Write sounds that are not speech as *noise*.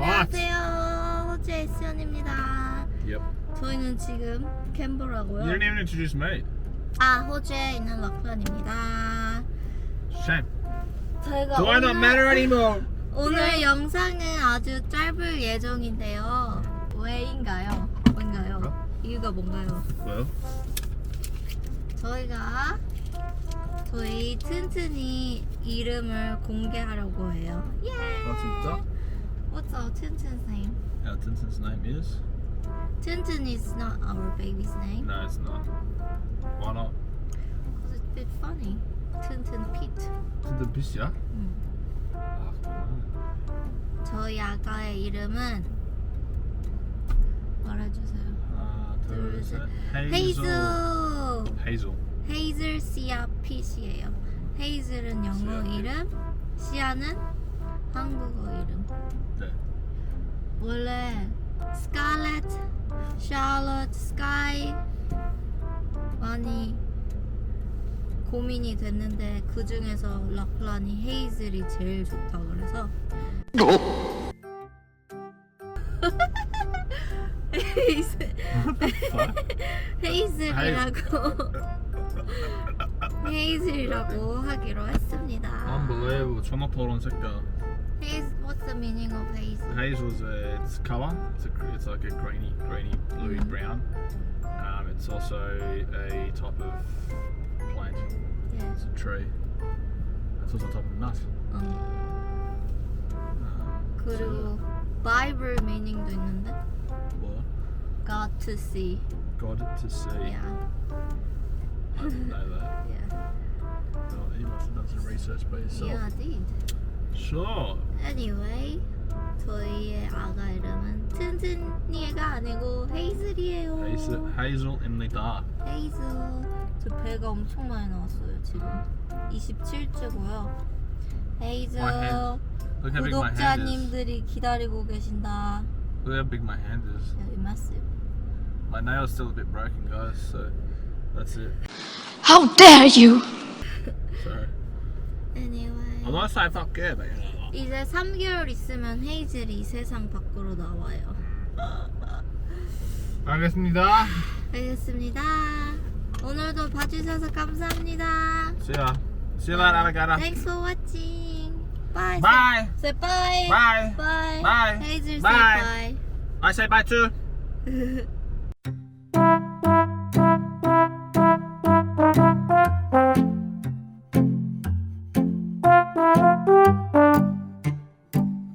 안녕하세요. 호주의 수연입니다. Yep. 저희는 지금 You 캔버라고요. didn't even introduce me. 아, 호주에 있는 럭런입니다. Shame. 저희가 Do I not matter anymore? 오늘 영상은 아주 짧을 예정인데요. 왜인가요? 뭔가요? 이유가 뭔가요? Well, 저희가 저희 튼튼이 이름을 공개하려고 해요. 예! what's it? What's our Tintin's name? Our Tintin's name is? Tintin is not our baby's name. No, it's not. Why not? Because it's a bit funny. Tintin Pete. Tintin Pissia? 음. Ah, come 저희 아가의 이름은 말해주세요. on. Uh, 둘, 셋. Hazel. 헤이즐. Hazel. 헤이즐 시아 핏이에요. 헤이즐은 영어 이름, 시아는 한국어 이름. 네. 원래 스칼렛, 샬럿, 스카이 많이 고민이 됐는데 그 중에서 락란이 헤이즐이 제일 좋다 그래서 헤이즐 헤이즐이라고 헤이즐이라고 하기로 했습니다. Unbelievable. 더러운 새끼야. Hazel, what's the meaning of hazel? Hazel's a, it's colour. It's a, gr- it's like a grainy, grainy, bluey Mhm. brown. Um, it's also a type of plant. Yeah. It's a tree. It's also a type of nut. 어. Um, 그리고 바이블 미닝도 있는데 what? God to see. God to see. Yeah. I didn't know that. *laughs* Yeah. Oh, you must have done some research by yourself. Yeah, I did. Sure. Anyway, 저희의 아가 이름은 튼튼이가 아니고 헤이즐이에요. Hazel, Hazel입니다. 헤이즐. 저 배가 엄청 많이 나왔어요 지금. 27주고요. 헤이즐. My hand. Look how big my hand is. 구독자님들이 기다리고 계신다. Look how big my hand is. Yeah, massive. My nail's still a bit broken, guys. So that's it. How dare you! So Anyway. I'm not saying fuck yeah, 이제 3개월 있으면 헤이즐이 세상 밖으로 나와요. 알겠습니다. 알겠습니다. 오늘도 봐주셔서 감사합니다. See ya. See you later, alligator. Thanks for watching. Bye. Bye. Say bye. Bye. Bye. Bye. 헤이즐 say Bye. bye. I say bye too.